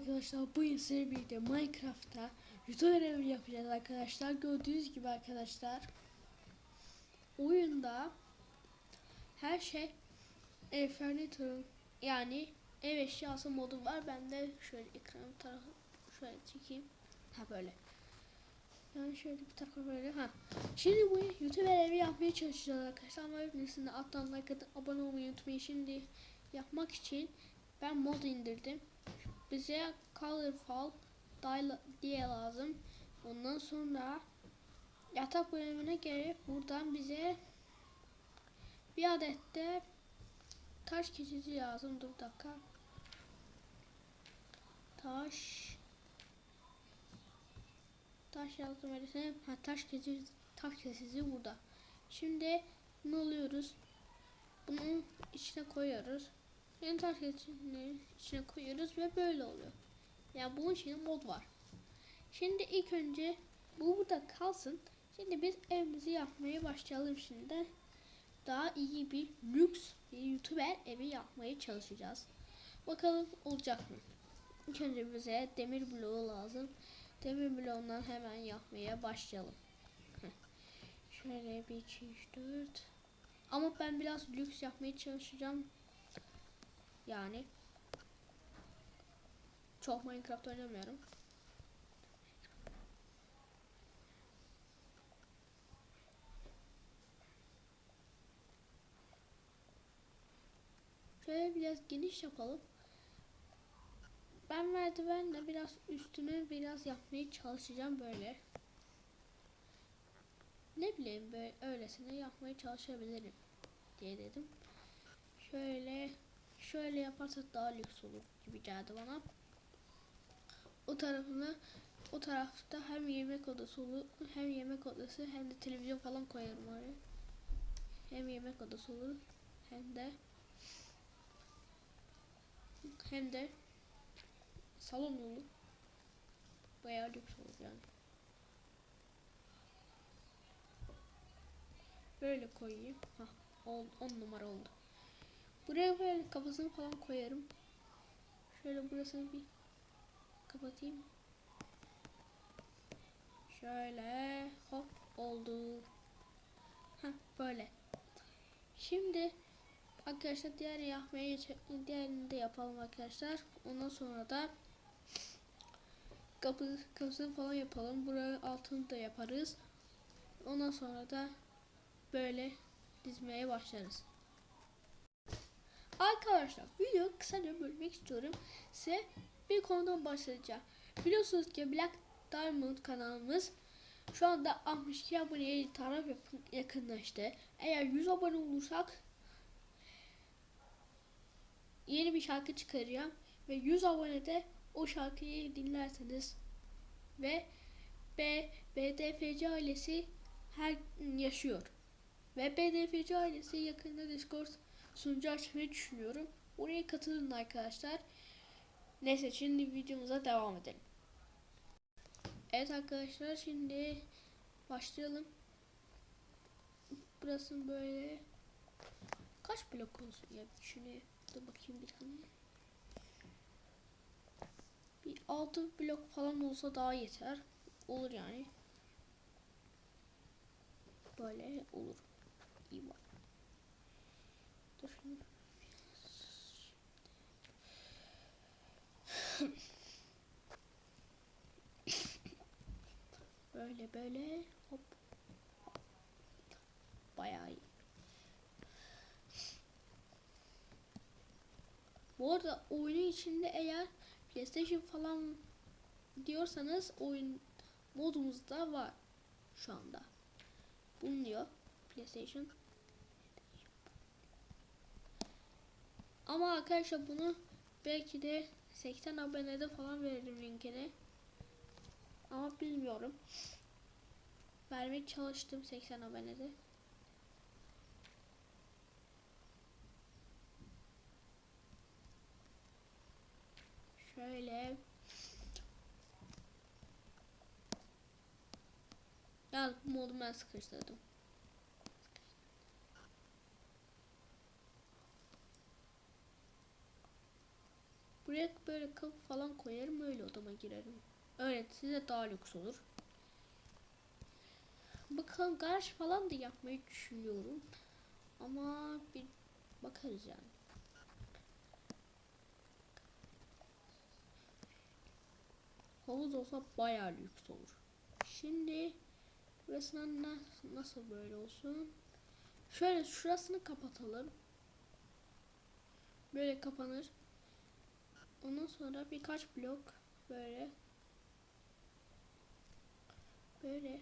arkadaşlar. Bugün sizlerle birlikte Minecraft'ta YouTube görevi yapacağız arkadaşlar. Gördüğünüz gibi arkadaşlar. Oyunda her şey ev furniture yani ev eşyası modu var. Ben de şöyle ekranın tarafı şöyle çekeyim. Ha böyle. Yani şöyle bir tarafa böyle ha. Şimdi bu YouTube evi yapmaya çalışacağız arkadaşlar. Ama hepsinde alttan like atıp abone olmayı unutmayın. Şimdi yapmak için ben mod indirdim. Bize colorful diye lazım. Ondan sonra yatak bölümüne gelip buradan bize bir adet de taş kesici lazım. Dur bir dakika. Taş taş yazdım öylesine. Ha taş kesici taş kesici burada. Şimdi ne oluyoruz? Bunu içine koyuyoruz. Yeni kesicini içine koyuyoruz ve böyle oluyor. Yani bunun için mod var. Şimdi ilk önce bu burada kalsın. Şimdi biz evimizi yapmaya başlayalım şimdi. Daha iyi bir lüks bir YouTuber evi yapmaya çalışacağız. Bakalım olacak mı? İlk önce bize demir bloğu lazım. Demir bloğundan hemen yapmaya başlayalım. Şöyle bir 2 3 4 Ama ben biraz lüks yapmaya çalışacağım. Yani çok Minecraft oynamıyorum. Şöyle biraz geniş yapalım. Ben merdivenle biraz üstünü biraz yapmaya çalışacağım böyle. Ne bileyim böyle öylesine yapmaya çalışabilirim diye dedim. Şöyle şöyle yaparsak daha lüks olur gibi geldi bana. O tarafını o tarafta hem yemek odası olur hem yemek odası hem de televizyon falan koyarım oraya. Hem yemek odası olur hem de hem de salon olur. Bayağı lüks olur yani. Böyle koyayım. Hah, 10 numara oldu. Buraya böyle kafasını falan koyarım. Şöyle burasını bir kapatayım. Şöyle hop oldu. Heh, böyle. Şimdi arkadaşlar diğer yapmaya diğerini de yapalım arkadaşlar. Ondan sonra da kapı kapısını falan yapalım. Buraya altını da yaparız. Ondan sonra da böyle dizmeye başlarız. Arkadaşlar video kısaca bölmek istiyorum. Size bir konudan bahsedeceğim. Biliyorsunuz ki Black Diamond kanalımız şu anda 62 aboneye taraf yakınlaştı. Eğer 100 abone olursak yeni bir şarkı çıkaracağım ve 100 abonede o şarkıyı dinlerseniz ve B BDFC ailesi her yaşıyor. Ve BDFC ailesi yakında Discord sunucu açmayı düşünüyorum. Oraya katılın arkadaşlar. Neyse şimdi videomuza devam edelim. Evet arkadaşlar şimdi başlayalım. Burası böyle kaç blok olsun ya şunu dur bakayım bir tane. Bir 6 blok falan olsa daha yeter. Olur yani. Böyle olur. İyi var. Böyle böyle hop. Bayağı iyi. Bu arada oyunun içinde eğer PlayStation falan diyorsanız oyun modumuzda var şu anda. Bulunuyor PlayStation. Ama arkadaşlar bunu belki de 80 abonede falan veririm linkini. Ama bilmiyorum. Vermeye çalıştım 80 abonede. Şöyle. Ya bu modu ben sıkıştırdım. Buraya böyle kapı falan koyarım öyle odama girerim. Öyle size daha lüks olur. Bakalım garaj falan da yapmayı düşünüyorum. Ama bir bakarız yani. Havuz olsa bayağı lüks olur. Şimdi burasına na- nasıl böyle olsun? Şöyle şurasını kapatalım. Böyle kapanır. Ondan sonra birkaç blok böyle böyle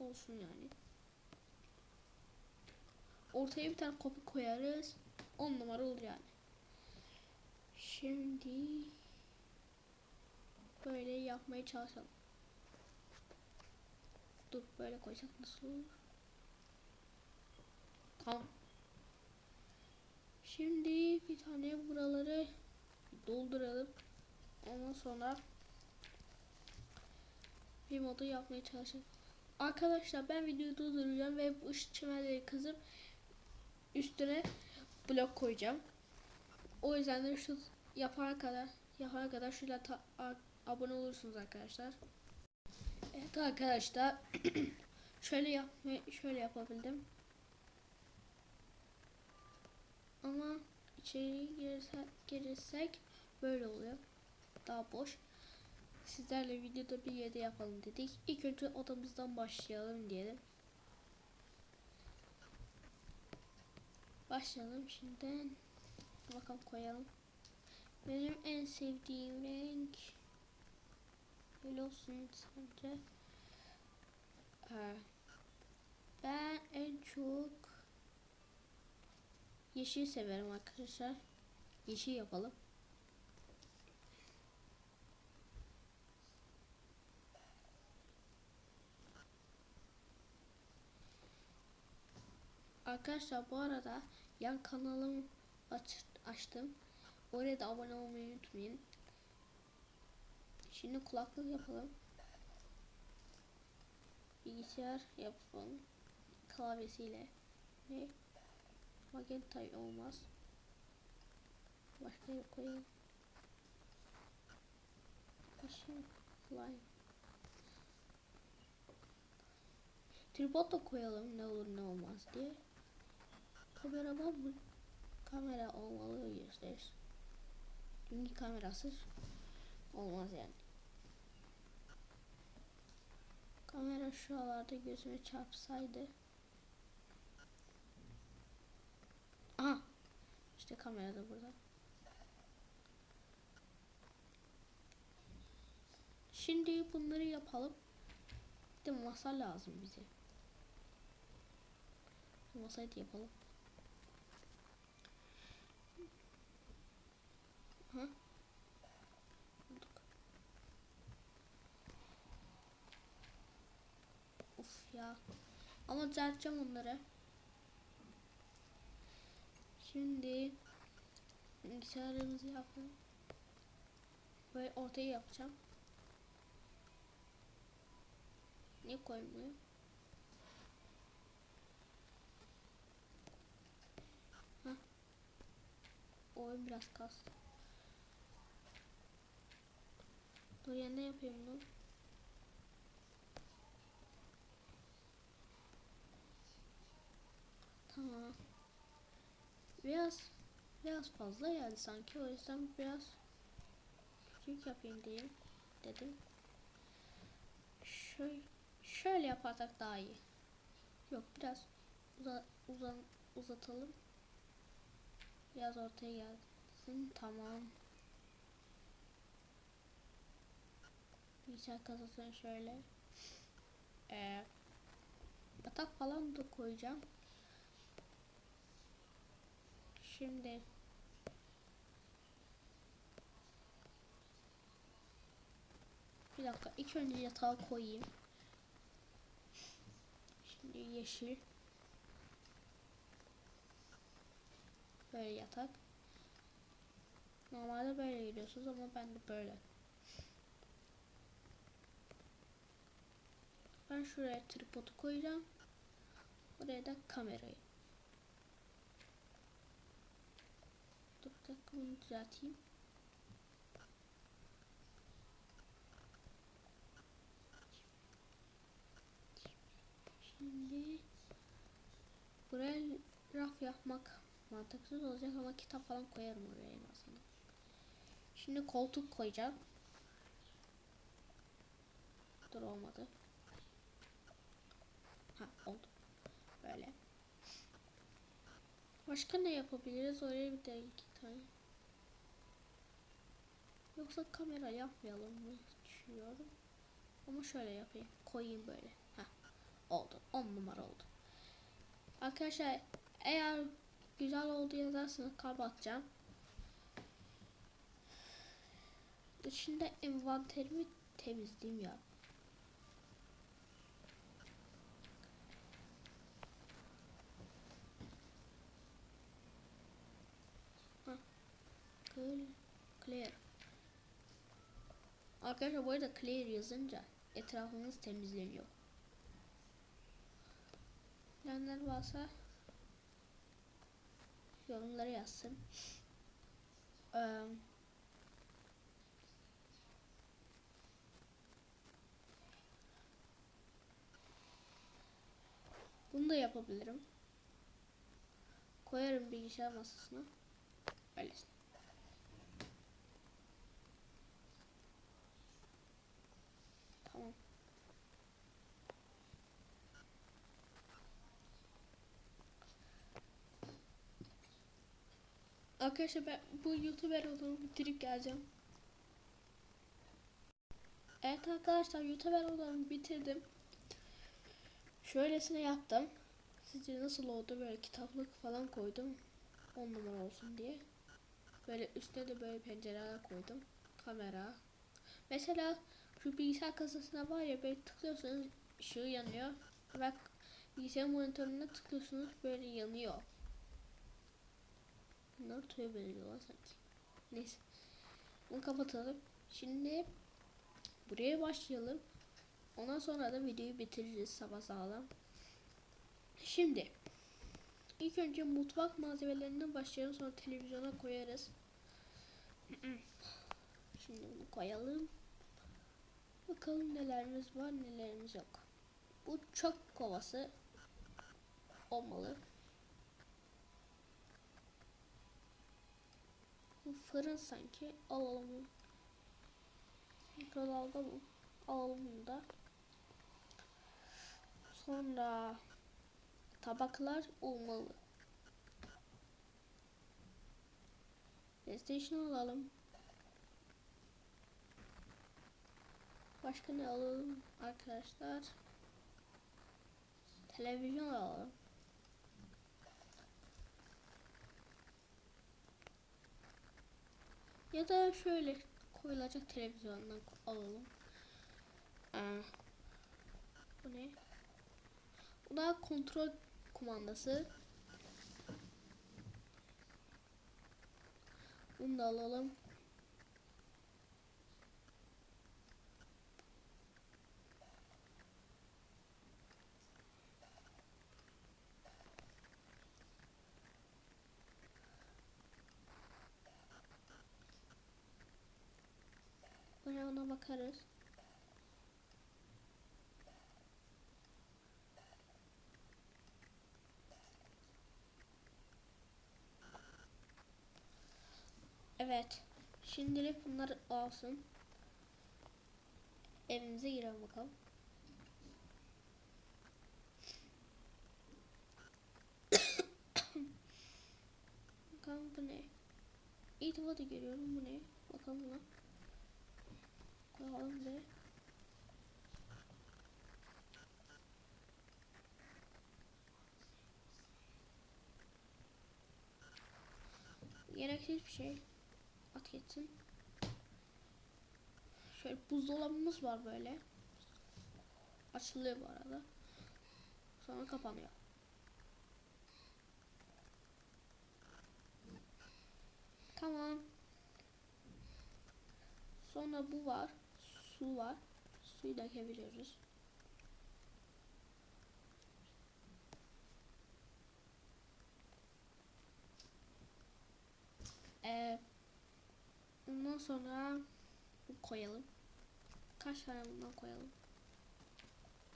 olsun yani. Ortaya bir tane kapı koyarız. 10 numara olur yani. Şimdi böyle yapmaya çalışalım. Dur böyle koysak nasıl olur? Tamam. Şimdi bir tane buraları dolduralım. Ondan sonra bir modu yapmaya çalışalım. Arkadaşlar ben videoyu durduracağım ve bu ışık çimenleri kızıp üstüne blok koyacağım. O yüzden de şu yapana kadar yapana kadar şöyle abone olursunuz arkadaşlar. Evet arkadaşlar şöyle yapmayı şöyle yapabildim. Ama içeri girse, girirsek böyle oluyor. Daha boş. Sizlerle videoda bir yerde yapalım dedik. İlk önce odamızdan başlayalım diyelim. Başlayalım şimdiden. Bakalım koyalım. Benim en sevdiğim renk böyle olsun sence. Ee, ben en çok yeşil severim arkadaşlar. Yeşil yapalım. Arkadaşlar bu arada yan kanalım aç, açtım. Oraya da abone olmayı unutmayın. Şimdi kulaklık yapalım. Bilgisayar yapalım. Klavyesiyle. Ne? Magenta olmaz. Başka bir koyayım. Başka line. Tripod da koyalım ne olur ne olmaz diye. Kamera var mı? Kamera olmalı yüzde Çünkü kamerasız olmaz yani. Kamera şuralarda gözüme çarpsaydı. Aha. İşte kamera da burada. Şimdi bunları yapalım. Bir de masa lazım bize. Masayı da yapalım. Ha? Bulduk. Uf ya. Ama düzelteceğim onları. Şimdi bilgisayarımızı yapalım. Böyle ortaya yapacağım. Niye koymuyor? Hah. Oyun biraz kastı. Dur ya ne yapayım bunu? Tamam. Biraz biraz fazla yani sanki o yüzden biraz küçük yapayım diyeyim dedim. Şöyle şöyle yaparsak daha iyi. Yok biraz uza, uzan, uzatalım. Biraz ortaya gelsin. Tamam. Bilgisayar kasasını şöyle. Ee, yatak falan da koyacağım. Şimdi bir dakika ilk önce yatağı koyayım. Şimdi yeşil. Böyle yatak. Normalde böyle gidiyorsunuz ama ben de böyle. Ben şuraya tripodu koyacağım. Buraya da kamerayı. dakika bunu düzelteyim. Şimdi buraya raf yapmak mantıksız olacak ama kitap falan koyarım oraya en azından. Şimdi koltuk koyacağım. Dur olmadı. Ha oldu. Böyle. Başka ne yapabiliriz? Oraya bir de iki tane. Yoksa kamera yapmayalım mı düşünüyorum. Ama şöyle yapayım. Koyayım böyle. Ha oldu. 10 numara oldu. Arkadaşlar eğer güzel oldu yazarsanız kalp atacağım. Dışında envanterimi temizleyeyim ya. Ha. Clear. Clear. Arkadaşlar bu arada clear yazınca etrafımız temizleniyor. Bilenler varsa yorumlara yazsın. Bunu da yapabilirim. Koyarım bilgisayar masasına. Öylesine. Tamam. Arkadaşlar ben bu youtuber olduğumu bitirip geleceğim. Evet arkadaşlar youtuber olduğumu bitirdim. Şöylesine yaptım. Sizce nasıl oldu? Böyle kitaplık falan koydum. 10 numara olsun diye. Böyle üstüne de böyle pencereler koydum. Kamera. Mesela şu bilgisayar kasasına var ya böyle tıklıyorsunuz ışığı yanıyor. Ve bilgisayar monitörüne tıklıyorsunuz böyle yanıyor. Bunlar tüye benziyor lan sanki. Neyse. Bunu kapatalım. Şimdi buraya başlayalım. Ondan sonra da videoyu bitiririz sabah sağlam. Şimdi ilk önce mutfak malzemelerinden başlayalım sonra televizyona koyarız. Şimdi bunu koyalım. Bakalım nelerimiz var nelerimiz yok. Bu çöp kovası olmalı. Fırın sanki alalım. Mikrodalga bu. Alalım da. Sonra tabaklar olmalı. PlayStation alalım. Başka ne alalım arkadaşlar? Televizyon alalım. Ya da şöyle koyulacak televizyondan alalım. Aa, bu ne? Bu da kontrol kumandası. Bunu da alalım. Ona bakarız. Evet. Şimdilik bunlar olsun. Evimize girelim bakalım. bakalım bu ne? İtibatı görüyorum bu ne? Bakalım buna. Ve Gereksiz bir şey. At geçsin. Şöyle buzdolabımız var böyle. Açılıyor bu arada. Sonra kapanıyor. Tamam. Sonra bu var. Su var. Suyu dökebiliyoruz. Ee, ondan sonra koyalım. Kaç tane bundan koyalım?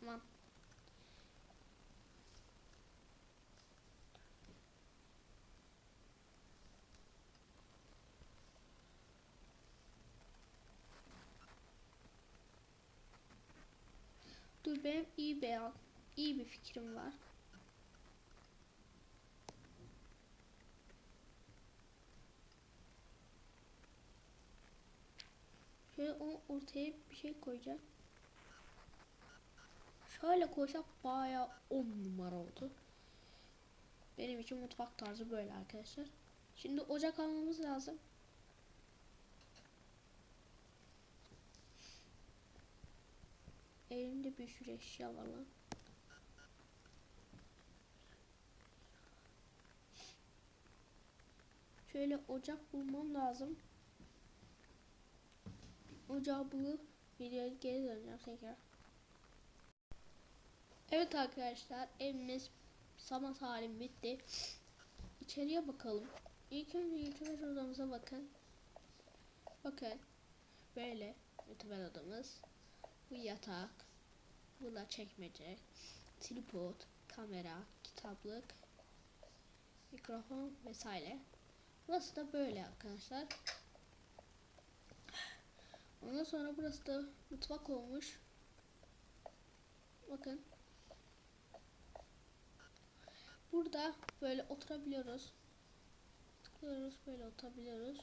Tamam. Dur benim iyi beyan, iyi bir fikrim var. Şöyle o ortaya bir şey koyacağım. Şöyle koysak bayağı on numara oldu. Benim için mutfak tarzı böyle arkadaşlar. Şimdi ocak almamız lazım. Elimde bir sürü eşya var lan. Şöyle ocak bulmam lazım. Ocağı bulup videoya geri döneceğim tekrar. Evet arkadaşlar evimiz sabah halim bitti. İçeriye bakalım. İlk önce YouTuber odamıza bakın. Bakın. Böyle YouTuber odamız. Bu yatak. Bu da çekmece. Tripod, kamera, kitaplık, mikrofon vesaire. Burası da böyle arkadaşlar. Ondan sonra burası da mutfak olmuş. Bakın. Burada böyle oturabiliyoruz. Tıklıyoruz böyle oturabiliyoruz.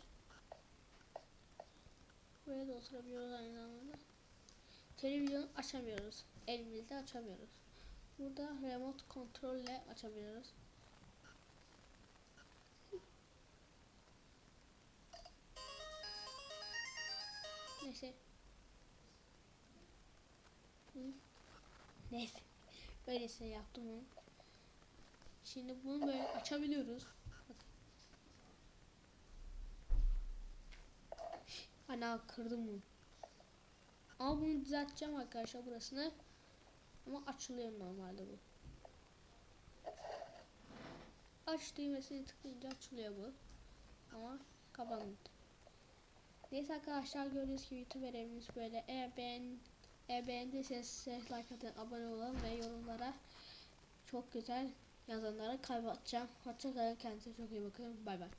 Buraya da oturabiliyoruz aynı zamanda. Televizyon açamıyoruz. Elimizde açamıyoruz. Burada remote kontrolle açabiliyoruz. Neyse. Hı. Neyse. Böylesine yaptım onu. Şimdi bunu böyle açabiliyoruz. Ana kırdım bunu. Ama bunu düzelteceğim arkadaşlar burasını. Ama açılıyor normalde bu. Aç düğmesini tıklayınca açılıyor bu. Ama kapandı. Neyse arkadaşlar gördüğünüz gibi YouTube evimiz böyle. Eğer beğen eğer beğendiyseniz like atın, abone olun ve yorumlara çok güzel yazanlara kalp atacağım. Hoşçakalın kendinize çok iyi bakın. Bay bay.